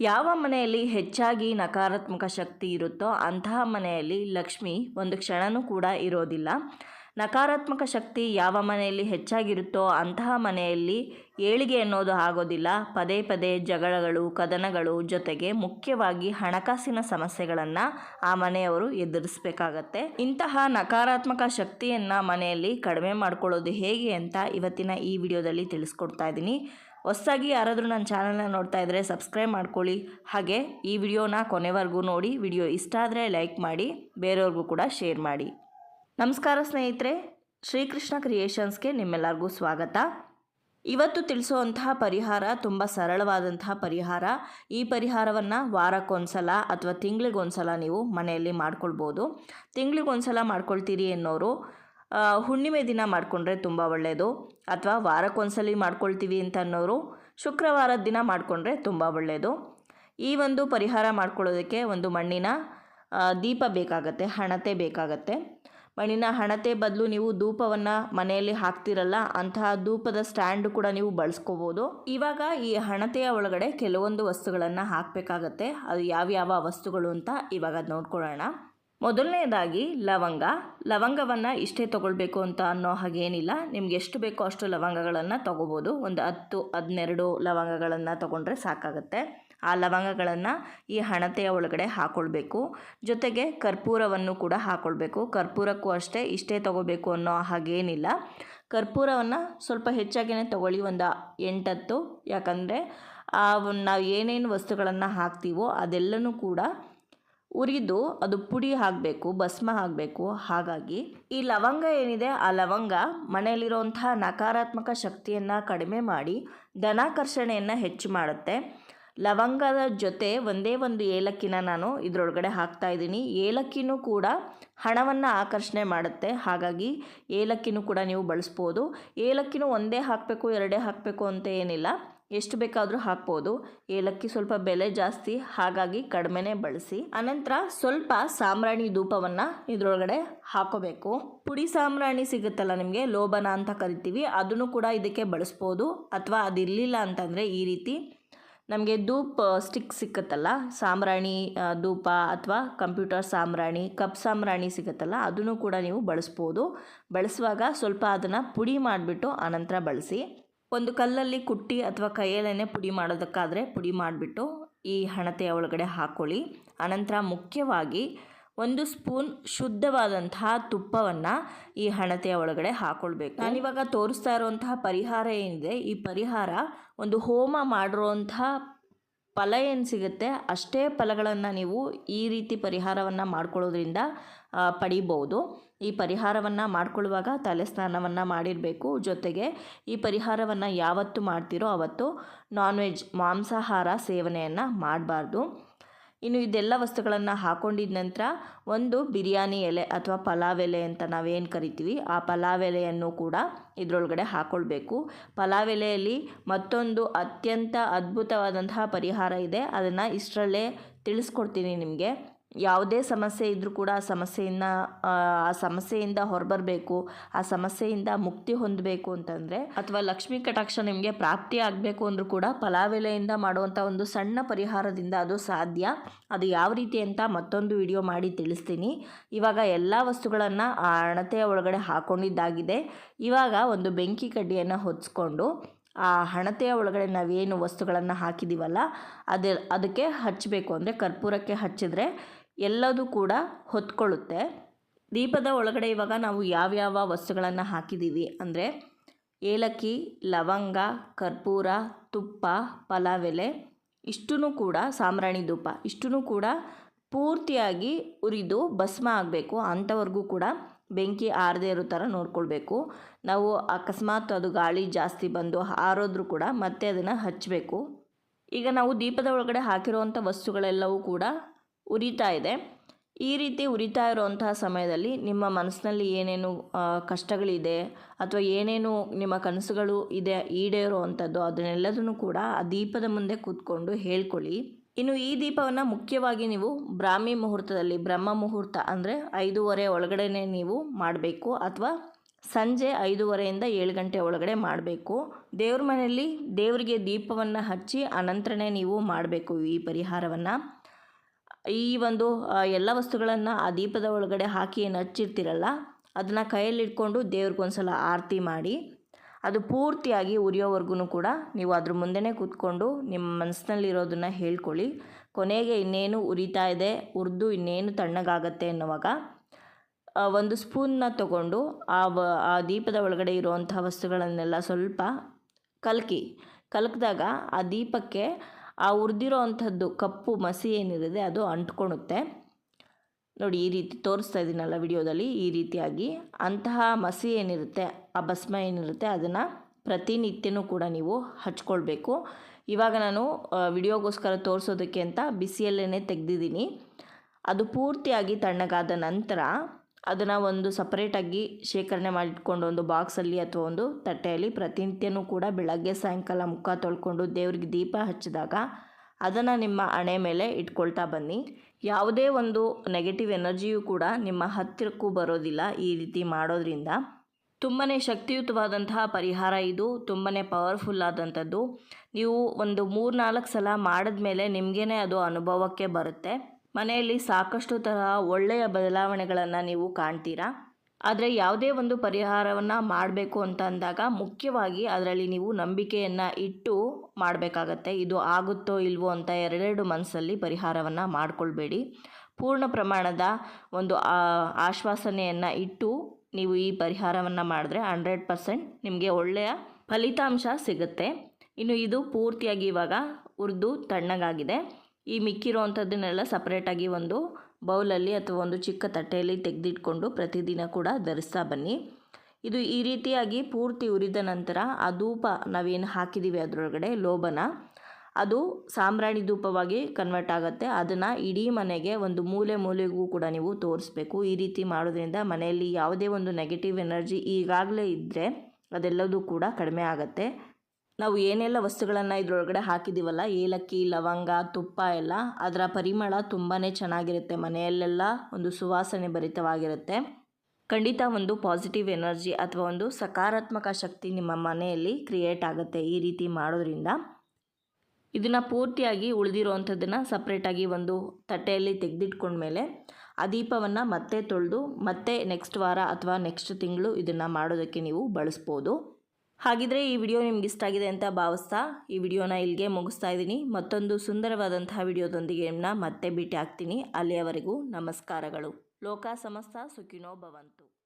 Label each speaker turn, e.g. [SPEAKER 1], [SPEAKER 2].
[SPEAKER 1] ಯಾವ ಮನೆಯಲ್ಲಿ ಹೆಚ್ಚಾಗಿ ನಕಾರಾತ್ಮಕ ಶಕ್ತಿ ಇರುತ್ತೋ ಅಂತಹ ಮನೆಯಲ್ಲಿ ಲಕ್ಷ್ಮಿ ಒಂದು ಕ್ಷಣನೂ ಕೂಡ ಇರೋದಿಲ್ಲ. ನಕಾರಾತ್ಮಕ ಶಕ್ತಿ ಯಾವ ಮನೆಯಲ್ಲಿ ಹೆಚ್ಚಾಗಿರುತ್ತೋ ಅಂತಹ ಮನೆಯಲ್ಲಿ ಏಳಿಗೆ ಅನ್ನೋದು ಆಗೋದಿಲ್ಲ. ಪದೇ ಪದೇ ಜಗಳಗಳು, ಕದನಗಳು ಜೊತೆಗೆ ಮುಖ್ಯವಾಗಿ ಹಣಕಾಸಿನ ಸಮಸ್ಯೆಗಳನ್ನು ಆ ಮನೆಯವರು ಎದುರಿಸಬೇಕಾಗತ್ತೆ. ಇಂತಹ ನಕಾರಾತ್ಮಕ ಶಕ್ತಿಯನ್ನು ಮನೆಯಲ್ಲಿ ಕಡಿಮೆ ಮಾಡ್ಕೊಳ್ಳೋದು ಹೇಗೆ ಅಂತ ಇವತ್ತಿನ ಈ ವಿಡಿಯೋದಲ್ಲಿ ತಿಳಿಸ್ಕೊಡ್ತಾ ಇದ್ದೀನಿ. ಹೊಸದಾಗಿ ಯಾರಾದರೂ ನನ್ನ ಚಾನಲ್ನ ನೋಡ್ತಾ ಇದ್ದರೆ ಸಬ್ಸ್ಕ್ರೈಬ್ ಮಾಡ್ಕೊಳ್ಳಿ. ಹಾಗೆ ಈ ವಿಡಿಯೋನ ಕೊನೆವರೆಗೂ ನೋಡಿ. ವಿಡಿಯೋ ಇಷ್ಟ ಆದರೆ ಲೈಕ್ ಮಾಡಿ, ಬೇರೆಯವ್ರಿಗೂ ಕೂಡ ಶೇರ್ ಮಾಡಿ. ನಮಸ್ಕಾರ ಸ್ನೇಹಿತರೆ, ಶ್ರೀಕೃಷ್ಣ ಕ್ರಿಯೇಷನ್ಸ್ಗೆ ನಿಮ್ಮೆಲ್ಲರಿಗೂ ಸ್ವಾಗತ. ಇವತ್ತು ತಿಳಿಸುವಂತಹ ಪರಿಹಾರ, ತುಂಬ ಸರಳವಾದಂತಹ ಪರಿಹಾರ. ಈ ಪರಿಹಾರವನ್ನು ವಾರಕ್ಕೊಂದ್ಸಲ ಅಥವಾ ತಿಂಗಳಿಗೊಂದ್ಸಲ ನೀವು ಮನೆಯಲ್ಲಿ ಮಾಡ್ಕೊಳ್ಬೋದು. ತಿಂಗಳಿಗೊಂದ್ಸಲ ಮಾಡ್ಕೊಳ್ತೀರಿ ಅನ್ನೋರು ಹುಣ್ಣಿಮೆ ದಿನ ಮಾಡಿಕೊಂಡ್ರೆ ತುಂಬ ಒಳ್ಳೆಯದು ಅಥವಾ ವಾರಕ್ಕೊಂದ್ಸಲಿ ಮಾಡ್ಕೊಳ್ತೀವಿ ಅಂತ ಅನ್ನೋರು ಶುಕ್ರವಾರದ ದಿನ ಮಾಡಿಕೊಂಡ್ರೆ ತುಂಬ ಒಳ್ಳೆಯದು ಈ ಒಂದು ಪರಿಹಾರ ಮಾಡ್ಕೊಳ್ಳೋದಕ್ಕೆ ಒಂದು ಮಣ್ಣಿನ ದೀಪ ಬೇಕಾಗತ್ತೆ, ಹಣತೆ ಬೇಕಾಗತ್ತೆ. ಮಣ್ಣಿನ ಹಣತೆ ಬದಲು ನೀವು ಧೂಪವನ್ನು ಮನೆಯಲ್ಲಿ ಹಾಕ್ತಿರಲ್ಲ, ಅಂತಹ ಧೂಪದ ಸ್ಟ್ಯಾಂಡ್ ಕೂಡ ನೀವು ಬಳಸ್ಕೋಬೋದು. ಇವಾಗ ಈ ಹಣತೆಯ ಒಳಗಡೆ ಕೆಲವೊಂದು ವಸ್ತುಗಳನ್ನು ಹಾಕಬೇಕಾಗತ್ತೆ. ಅದು ಯಾವ್ಯಾವ ವಸ್ತುಗಳು ಅಂತ ಇವಾಗ ನೋಡ್ಕೊಳ್ಳೋಣ. ಮೊದಲನೇದಾಗಿ ಲವಂಗ. ಲವಂಗವನ್ನು ಇಷ್ಟೇ ತೊಗೊಳ್ಬೇಕು ಅಂತ ಅನ್ನೋ ಹಾಗೇನಿಲ್ಲ ನಿಮ್ಗೆ ಎಷ್ಟು ಬೇಕೋ ಅಷ್ಟು ಲವಂಗಗಳನ್ನು ತೊಗೋಬೋದು. ಒಂದು ಹತ್ತು, ಹದಿನೆರಡು ಲವಂಗಗಳನ್ನು ತೊಗೊಂಡ್ರೆ ಸಾಕಾಗುತ್ತೆ. ಆ ಲವಂಗಗಳನ್ನು ಈ ಹಣತೆಯ ಒಳಗಡೆ ಹಾಕ್ಕೊಳ್ಬೇಕು ಜೊತೆಗೆ ಕರ್ಪೂರವನ್ನು ಕೂಡ ಹಾಕ್ಕೊಳ್ಬೇಕು ಕರ್ಪೂರಕ್ಕೂ ಅಷ್ಟೇ ಇಷ್ಟೇ ತೊಗೋಬೇಕು ಅನ್ನೋ ಹಾಗೇನಿಲ್ಲ ಕರ್ಪೂರವನ್ನು ಸ್ವಲ್ಪ ಹೆಚ್ಚಾಗಿಯೇ ತೊಗೊಳ್ಳಿ. ಒಂದು ಎಂಟತ್ತು. ಯಾಕಂದರೆ ನಾವು ಏನೇನು ವಸ್ತುಗಳನ್ನು ಹಾಕ್ತೀವೋ ಅದೆಲ್ಲನೂ ಕೂಡ ಉರಿದು ಅದು ಪುಡಿ ಹಾಕಬೇಕು, ಭಸ್ಮ ಹಾಕಬೇಕು. ಹಾಗಾಗಿ ಈ ಲವಂಗ ಏನಿದೆ, ಆ ಲವಂಗ ಮನೆಯಲ್ಲಿರುವಂತಹ ನಕಾರಾತ್ಮಕ ಶಕ್ತಿಯನ್ನು ಕಡಿಮೆ ಮಾಡಿ ಧನಾಕರ್ಷಣೆಯನ್ನು ಹೆಚ್ಚು ಮಾಡುತ್ತೆ. ಲವಂಗದ ಜೊತೆ ಒಂದೇ ಒಂದು ಏಲಕ್ಕಿನ ನಾನು ಇದರೊಳಗಡೆ ಹಾಕ್ತಾ ಇದ್ದೀನಿ. ಏಲಕ್ಕಿನೂ ಕೂಡ ಹಣವನ್ನು ಆಕರ್ಷಣೆ ಮಾಡುತ್ತೆ. ಹಾಗಾಗಿ ಏಲಕ್ಕಿನೂ ಕೂಡ ನೀವು ಬಳಸ್ಬೋದು. ಏಲಕ್ಕಿನೂ ಒಂದೇ ಹಾಕಬೇಕು, ಎರಡೇ ಹಾಕಬೇಕು ಅಂತ ಏನಿಲ್ಲ. ಎಷ್ಟು ಬೇಕಾದರೂ ಹಾಕ್ಬೋದು. ಏಲಕ್ಕಿ ಸ್ವಲ್ಪ ಬೆಲೆ ಜಾಸ್ತಿ, ಹಾಗಾಗಿ ಕಡಿಮೆನೇ ಬಳಸಿ. ಅನಂತರ ಸ್ವಲ್ಪ ಸಾಂಬ್ರಾಣಿ ಧೂಪವನ್ನು ಇದರೊಳಗಡೆ ಹಾಕೋಬೇಕು. ಪುಡಿ ಸಾಂಬ್ರಾಣಿ ಸಿಗುತ್ತಲ್ಲ ನಿಮಗೆ? ಲೋಬನ ಅಂತ ಕರಿತೀವಿ. ಅದನ್ನು ಕೂಡ ಇದಕ್ಕೆ ಬಳಸ್ಬೋದು. ಅಥವಾ ಅದಿರಲಿಲ್ಲ ಅಂತಂದರೆ ಈ ರೀತಿ. ನಮಗೆ ಧೂಪ್ ಸ್ಟಿಕ್ ಸಿಕ್ಕತ್ತಲ್ಲ? ಸಾಂಬ್ರಾಣಿ ಧೂಪ ಅಥವಾ ಕಂಪ್ಯೂಟರ್ ಸಾಂಬ್ರಾಣಿ, ಕಪ್ ಸಾಂಬ್ರಾಣಿ ಸಿಗುತ್ತಲ್ಲ? ಅದನ್ನು ಕೂಡ ನೀವು ಬಳಸ್ಬೋದು. ಬಳಸುವಾಗ ಸ್ವಲ್ಪ ಅದನ್ನು ಪುಡಿ ಮಾಡಿಬಿಟ್ಟು ಆನಂತರ ಬಳಸಿ. ಒಂದು ಕಲ್ಲಲ್ಲಿ ಕುಟ್ಟಿ ಅಥವಾ ಕೈಯಲ್ಲೇ ಪುಡಿ ಮಾಡೋದಕ್ಕಾದರೆ ಪುಡಿ ಮಾಡಿಬಿಟ್ಟು ಈ ಹಣತೆಯ ಒಳಗಡೆ ಹಾಕ್ಕೊಳ್ಳಿ ಅನಂತರ ಮುಖ್ಯವಾಗಿ ಒಂದು ಸ್ಪೂನ್ ಶುದ್ಧವಾದಂತಹ ತುಪ್ಪವನ್ನು ಈ ಹಣತೆಯ ಒಳಗಡೆ ಹಾಕ್ಕೊಳ್ಬೇಕು ನಾನಿವಾಗ ತೋರಿಸ್ತಾ ಇರುವಂತಹ ಪರಿಹಾರ ಏನಿದೆ, ಈ ಪರಿಹಾರ ಒಂದು ಹೋಮ ಮಾಡಿರುವಂತಹ ಫಲ ಏನು ಸಿಗುತ್ತೆ? ಅಷ್ಟೇ ಫಲಗಳನ್ನು ನೀವು ಈ ರೀತಿ ಪರಿಹಾರವನ್ನು ಮಾಡ್ಕೊಳ್ಳೋದ್ರಿಂದ ಪಡಿಬೋದು ಈ ಪರಿಹಾರವನ್ನು ಮಾಡ್ಕೊಳ್ಳುವಾಗ ತಲೆ ಸ್ನಾನವನ್ನು ಮಾಡಿರಬೇಕು. ಜೊತೆಗೆ ಈ ಪರಿಹಾರವನ್ನು ಯಾವತ್ತು ಮಾಡ್ತೀರೋ ಅವತ್ತು ನಾನ್ ವೆಜ್ ಮಾಂಸಾಹಾರ ಸೇವನೆಯನ್ನು ಮಾಡಬಾರ್ದು. ಇನ್ನು ಇದೆಲ್ಲ ವಸ್ತುಗಳನ್ನು ಹಾಕೊಂಡಿದ ನಂತರ ಒಂದು ಬಿರಿಯಾನಿ ಎಲೆ ಅಥವಾ ಪಲಾವ್ ಎಲೆ ಅಂತ ನಾವೇನು ಕರಿತೀವಿ, ಆ ಪಲಾವ್ ಎಲೆಯನ್ನು ಕೂಡ ಇದರೊಳಗಡೆ ಹಾಕ್ಕೊಳ್ಬೇಕು ಪಲಾವ್ ಎಲೆಯಲ್ಲಿ ಮತ್ತೊಂದು ಅತ್ಯಂತ ಅದ್ಭುತವಾದಂತಹ ಪರಿಹಾರ ಇದೆ. ಅದನ್ನು ಇಷ್ಟರಲ್ಲೇ ತಿಳಿಸ್ಕೊಡ್ತೀನಿ ನಿಮಗೆ. ಯಾವುದೇ ಸಮಸ್ಯೆ ಇದ್ದರೂ ಕೂಡ ಆ ಸಮಸ್ಯೆಯಿಂದ, ಆ ಆ ಸಮಸ್ಯೆಯಿಂದ ಹೊರಬರಬೇಕು, ಆ ಸಮಸ್ಯೆಯಿಂದ ಮುಕ್ತಿ ಹೊಂದಬೇಕು ಅಂತಂದರೆ, ಅಥವಾ ಲಕ್ಷ್ಮೀ ಕಟಾಕ್ಷ ನಿಮಗೆ ಪ್ರಾಪ್ತಿ ಆಗಬೇಕು ಅಂದರೂ ಕೂಡ ಪಲಾವೆಲೆಯಿಂದ ಮಾಡುವಂಥ ಒಂದು ಸಣ್ಣ ಪರಿಹಾರದಿಂದ ಅದು ಸಾಧ್ಯ. ಅದು ಯಾವ ರೀತಿ ಅಂತ ಮತ್ತೊಂದು ವಿಡಿಯೋ ಮಾಡಿ ತಿಳಿಸ್ತೀನಿ. ಇವಾಗ ಎಲ್ಲ ವಸ್ತುಗಳನ್ನು ಆ ಹಣತೆಯ ಒಳಗಡೆ ಹಾಕೊಂಡಿದ್ದಾಗಿದೆ. ಇವಾಗ ಒಂದು ಬೆಂಕಿ ಕಡ್ಡಿಯನ್ನು ಹೊಚ್ಕೊಂಡು ಆ ಹಣತೆಯ ಒಳಗಡೆ ನಾವೇನು ವಸ್ತುಗಳನ್ನು ಹಾಕಿದ್ದೀವಲ್ಲ ಅದೇ, ಅದಕ್ಕೆ ಹಚ್ಚಬೇಕು ಅಂದರೆ ಕರ್ಪೂರಕ್ಕೆ ಹಚ್ಚಿದ್ರೆ ಎಲ್ಲದೂ ಕೂಡ ಹೊತ್ಕೊಳ್ಳುತ್ತೆ. ದೀಪದ ಒಳಗಡೆ ಇವಾಗ ನಾವು ಯಾವ್ಯಾವ ವಸ್ತುಗಳನ್ನು ಹಾಕಿದ್ದೀವಿ ಅಂದರೆ ಏಲಕ್ಕಿ, ಲವಂಗ, ಕರ್ಪೂರ, ತುಪ್ಪ, ಪಲಾವೆಲೆ ಇಷ್ಟೂ ಕೂಡ ಸಾಂಬ್ರಾಣಿ ಧೂಪ ಇಷ್ಟೂ ಕೂಡ ಪೂರ್ತಿಯಾಗಿ ಉರಿದು ಭಸ್ಮ ಆಗಬೇಕು, ಅಂಥವರೆಗೂ ಕೂಡ ಬೆಂಕಿ ಆರದೇ ಇರೋ ಥರ ನೋಡ್ಕೊಳ್ಬೇಕು. ನಾವು ಅಕಸ್ಮಾತ್ ಅದು ಗಾಳಿ ಜಾಸ್ತಿ ಬಂದು ಆರೋದ್ರೂ ಕೂಡ ಮತ್ತೆ ಅದನ್ನು ಹಚ್ಚಬೇಕು ಈಗ ನಾವು ದೀಪದ ಒಳಗಡೆ ಹಾಕಿರುವಂಥ ವಸ್ತುಗಳೆಲ್ಲವೂ ಕೂಡ ಉರಿತಾ ಇದೆ. ಈ ರೀತಿ ಉರಿತಾ ಇರುವಂತಹ ಸಮಯದಲ್ಲಿ ನಿಮ್ಮ ಮನಸ್ಸಿನಲ್ಲಿ ಏನೇನು ಕಷ್ಟಗಳಿದೆ ಅಥವಾ ಏನೇನು ನಿಮ್ಮ ಕನಸುಗಳು ಇದೆ ಈಡೇರೋ ಅಂಥದ್ದು ಅದನ್ನೆಲ್ಲದನ್ನು ಕೂಡ ಆ ದೀಪದ ಮುಂದೆ ಕೂತ್ಕೊಂಡು ಹೇಳ್ಕೊಳ್ಳಿ. ಇನ್ನು ಈ ದೀಪವನ್ನು ಮುಖ್ಯವಾಗಿ ನೀವು ಬ್ರಾಹ್ಮಿ ಮುಹೂರ್ತದಲ್ಲಿ, ಬ್ರಹ್ಮ ಮುಹೂರ್ತ ಅಂದರೆ ಐದೂವರೆ ಒಳಗಡೆನೆ ನೀವು ಮಾಡಬೇಕು ಅಥವಾ ಸಂಜೆ ಐದೂವರೆಯಿಂದ ಏಳು ಗಂಟೆ ಒಳಗಡೆ ಮಾಡಬೇಕು. ದೇವ್ರ ಮನೆಯಲ್ಲಿ ದೇವರಿಗೆ ದೀಪವನ್ನು ಹಚ್ಚಿ ಅನಂತರನೇ ನೀವು ಮಾಡಬೇಕು ಈ ಪರಿಹಾರವನ್ನು. ಈ ಒಂದು ಎಲ್ಲ ವಸ್ತುಗಳನ್ನು ಆ ದೀಪದ ಒಳಗಡೆ ಹಾಕಿ ಏನು ಹಚ್ಚಿರ್ತೀರಲ್ಲ, ಅದನ್ನು ಕೈಯಲ್ಲಿಟ್ಕೊಂಡು ದೇವ್ರಿಗೊಂದ್ಸಲ ಆರತಿ ಮಾಡಿ, ಅದು ಪೂರ್ತಿಯಾಗಿ ಉರಿಯೋವರೆಗೂ ಕೂಡ ನೀವು ಅದ್ರ ಮುಂದೆನೇ ಕೂತ್ಕೊಂಡು ನಿಮ್ಮ ಮನಸ್ಸಿನಲ್ಲಿರೋದನ್ನು ಹೇಳ್ಕೊಳ್ಳಿ. ಕೊನೆಗೆ ಇನ್ನೇನು ಉರಿತಾ ಇದೆ, ಉರಿದು ಇನ್ನೇನು ತಣ್ಣಗಾಗತ್ತೆ ಅನ್ನುವಾಗ ಒಂದು ಸ್ಪೂನ್ನ ತಗೊಂಡು ಆ ಆ ದೀಪದ ಒಳಗಡೆ ಇರುವಂಥ ವಸ್ತುಗಳನ್ನೆಲ್ಲ ಸ್ವಲ್ಪ ಕಲಕಿ. ಕಲಕಿದಾಗ ಆ ದೀಪಕ್ಕೆ ಆ ಉರಿದಿರೋ ಅಂಥದ್ದು ಕಪ್ಪು ಮಸಿ ಏನಿರುತ್ತೆ ಅದು ಅಂಟ್ಕೊಳುತ್ತೆ ನೋಡಿ, ಈ ರೀತಿ ತೋರಿಸ್ತಾ ಇದ್ದೀನಲ್ಲ ವಿಡಿಯೋದಲ್ಲಿ, ಈ ರೀತಿಯಾಗಿ ಅಂತಹ ಮಸಿ ಏನಿರುತ್ತೆ, ಆ ಭಸ್ಮ ಏನಿರುತ್ತೆ, ಅದನ್ನು ಪ್ರತಿನಿತ್ಯನೂ ಕೂಡ ನೀವು ಹಚ್ಕೊಳ್ಬೇಕು. ಇವಾಗ ನಾನು ವಿಡಿಯೋಗೋಸ್ಕರ ತೋರಿಸೋದಕ್ಕೆ ಅಂತ ಬಿಸಿಯಲ್ಲೇ ತೆಗೆದಿದ್ದೀನಿ. ಅದು ಪೂರ್ತಿಯಾಗಿ ತಣ್ಣಗಾದ ನಂತರ ಅದನ್ನು ಒಂದು ಸಪ್ರೇಟಾಗಿ ಶೇಖರಣೆ ಮಾಡಿಟ್ಕೊಂಡು ಒಂದು ಬಾಕ್ಸಲ್ಲಿ ಅಥವಾ ಒಂದು ತಟ್ಟೆಯಲ್ಲಿ ಪ್ರತಿನಿತ್ಯನೂ ಕೂಡ ಬೆಳಗ್ಗೆ, ಸಾಯಂಕಾಲ ಮುಖ ತೊಳ್ಕೊಂಡು ದೇವ್ರಿಗೆ ದೀಪ ಹಚ್ಚಿದಾಗ ಅದನ್ನು ನಿಮ್ಮ ಹಣೆ ಮೇಲೆ ಇಟ್ಕೊಳ್ತಾ ಬನ್ನಿ. ಯಾವುದೇ ಒಂದು ನೆಗೆಟಿವ್ ಎನರ್ಜಿಯೂ ಕೂಡ ನಿಮ್ಮ ಹತ್ತಿರಕ್ಕೂ ಬರೋದಿಲ್ಲ ಈ ರೀತಿ ಮಾಡೋದ್ರಿಂದ. ತುಂಬಾ ಶಕ್ತಿಯುತವಾದಂತಹ ಪರಿಹಾರ ಇದು ತುಂಬಾ ಪವರ್ಫುಲ್ ಆದಂಥದ್ದು. ನೀವು ಒಂದು ಮೂರು ನಾಲ್ಕು ಸಲ ಮಾಡಿದ್ಮೇಲೆ ನಿಮಗೇ ಅದು ಅನುಭವಕ್ಕೆ ಬರುತ್ತೆ. ಮನೆಯಲ್ಲಿ ಸಾಕಷ್ಟು ತರಹ ಒಳ್ಳೆಯ ಬದಲಾವಣೆಗಳನ್ನು ನೀವು ಕಾಣ್ತೀರಾ? ಆದರೆ ಯಾವುದೇ ಒಂದು ಪರಿಹಾರವನ್ನು ಮಾಡಬೇಕು ಅಂತ ಅಂದಾಗ ಮುಖ್ಯವಾಗಿ ಅದರಲ್ಲಿ ನೀವು ನಂಬಿಕೆಯನ್ನು ಇಟ್ಟು ಮಾಡಬೇಕಾಗತ್ತೆ. ಇದು ಆಗುತ್ತೋ ಇಲ್ವೋ ಅಂತ ಎರಡೆರಡು ಮನಸ್ಸಲ್ಲಿ ಪರಿಹಾರವನ್ನು ಮಾಡಿಕೊಳ್ಬೇಡಿ. ಪೂರ್ಣ ಪ್ರಮಾಣದ ಒಂದು ಆಶ್ವಾಸನೆಯನ್ನು ಇಟ್ಟು ನೀವು ಈ ಪರಿಹಾರವನ್ನು ಮಾಡಿದ್ರೆ ಹಂಡ್ರೆಡ್ ಪರ್ಸೆಂಟ್ ನಿಮಗೆ ಒಳ್ಳೆಯ ಫಲಿತಾಂಶ ಸಿಗುತ್ತೆ. ಇನ್ನು ಇದು ಪೂರ್ತಿಯಾಗಿ ಇವಾಗ ಉರ್ದು ತಣ್ಣಗಾಗಿದೆ. ಈ ಮಿಕ್ಕಿರೋವಂಥದ್ದನ್ನೆಲ್ಲ ಸಪ್ರೇಟಾಗಿ ಒಂದು ಬೌಲಲ್ಲಿ ಅಥವಾ ಒಂದು ಚಿಕ್ಕ ತಟ್ಟೆಯಲ್ಲಿ ತೆಗೆದಿಟ್ಕೊಂಡು ಪ್ರತಿದಿನ ಕೂಡ ಧರಿಸ್ತಾ ಬನ್ನಿ. ಇದು ಈ ರೀತಿಯಾಗಿ ಪೂರ್ತಿ ಉರಿದ ನಂತರ ಆ ಧೂಪ ನಾವೇನು ಹಾಕಿದ್ದೀವಿ ಅದರೊಳಗಡೆ ಲೋಬನ ಅದು ಸಾಂಬ್ರಾಣಿ ಧೂಪವಾಗಿ ಕನ್ವರ್ಟ್ ಆಗುತ್ತೆ. ಅದನ್ನು ಇಡೀ ಮನೆಗೆ ಒಂದು ಮೂಲೆ ಮೂಲೆಗೂ ಕೂಡ ನೀವು ತೋರಿಸ್ಬೇಕು. ಈ ರೀತಿ ಮಾಡೋದ್ರಿಂದ ಮನೆಯಲ್ಲಿ ಯಾವುದೇ ಒಂದು ನೆಗೆಟಿವ್ ಎನರ್ಜಿ ಈಗಾಗಲೇ ಇದ್ದರೆ ಅದೆಲ್ಲದೂ ಕೂಡ ಕಡಿಮೆ ಆಗುತ್ತೆ. ನಾವು ಏನೆಲ್ಲ ವಸ್ತುಗಳನ್ನು ಇದರೊಳಗಡೆ ಹಾಕಿದ್ದೀವಲ್ಲ, ಏಲಕ್ಕಿ, ಲವಂಗ, ತುಪ್ಪ ಎಲ್ಲ, ಅದರ ಪರಿಮಳ ತುಂಬಾ ಚೆನ್ನಾಗಿರುತ್ತೆ. ಮನೆಯಲ್ಲೆಲ್ಲ ಒಂದು ಸುವಾಸನೆ ಭರಿತವಾಗಿರುತ್ತೆ. ಖಂಡಿತ ಒಂದು ಪಾಸಿಟಿವ್ ಎನರ್ಜಿ ಅಥವಾ ಒಂದು ಸಕಾರಾತ್ಮಕ ಶಕ್ತಿ ನಿಮ್ಮ ಮನೆಯಲ್ಲಿ ಕ್ರಿಯೇಟ್ ಆಗುತ್ತೆ ಈ ರೀತಿ ಮಾಡೋದ್ರಿಂದ. ಇದನ್ನು ಪೂರ್ತಿಯಾಗಿ ಉಳಿದಿರೋವಂಥದ್ದನ್ನು ಸಪ್ರೇಟಾಗಿ ಒಂದು ತಟ್ಟೆಯಲ್ಲಿ ತೆಗೆದಿಟ್ಕೊಂಡ್ಮೇಲೆ ಆ ದೀಪವನ್ನು ಮತ್ತೆ ತೊಳೆದು ಮತ್ತೆ ನೆಕ್ಸ್ಟ್ ವಾರ ಅಥವಾ ನೆಕ್ಸ್ಟ್ ತಿಂಗಳು ಇದನ್ನು ಮಾಡೋದಕ್ಕೆ ನೀವು ಬಳಸ್ಬೋದು. ಹಾಗಿದ್ರೆ ಈ ವಿಡಿಯೋ ನಿಮ್ಗೆ ಇಷ್ಟ ಆಗಿದೆ ಅಂತ ಭಾವಿಸ್ತಾ ಈ ವಿಡಿಯೋನ ಇಲ್ಲಿಗೆ ಮುಗಿಸ್ತಾ ಇದ್ದೀನಿ. ಮತ್ತೊಂದು ಸುಂದರವಾದಂತಹ ವಿಡಿಯೋದೊಂದಿಗೆ ಮತ್ತೆ ಭೇಟಿ ಆಗ್ತೀನಿ ಅಲ್ಲಿಯವರೆಗೂ ನಮಸ್ಕಾರಗಳು. ಲೋಕ ಸಮಸ್ತ ಸುಖಿನೋ ಭವಂತು.